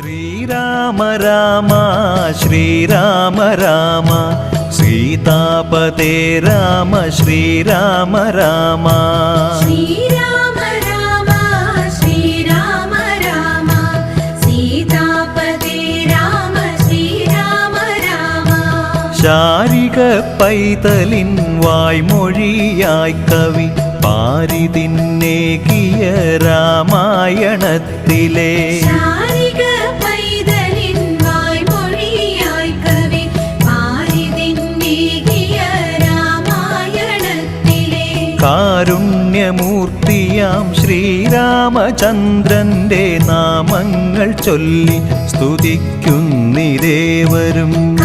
ശ്രീരാമ രാമ ശ്രീരാമ രാമ. സീതാപതേ രാമ ശ്രീരാമ രാമ. ശ്രീരാമ രാമ ശ്രീരാമ രാമ. സീതാപതേ രാമ ശ്രീരാമ രാമ. ശാരിക പൈതലിൻ വായ്മൊഴിയായി കവി പാരിതിന്നേകിയ രാമായണത്തിലെ കാരുണ്യമൂർത്തിയാം ശ്രീരാമചന്ദ്രന്റെ നാമങ്ങൾ ചൊല്ലി സ്തുതിക്കുന്നിരേവരും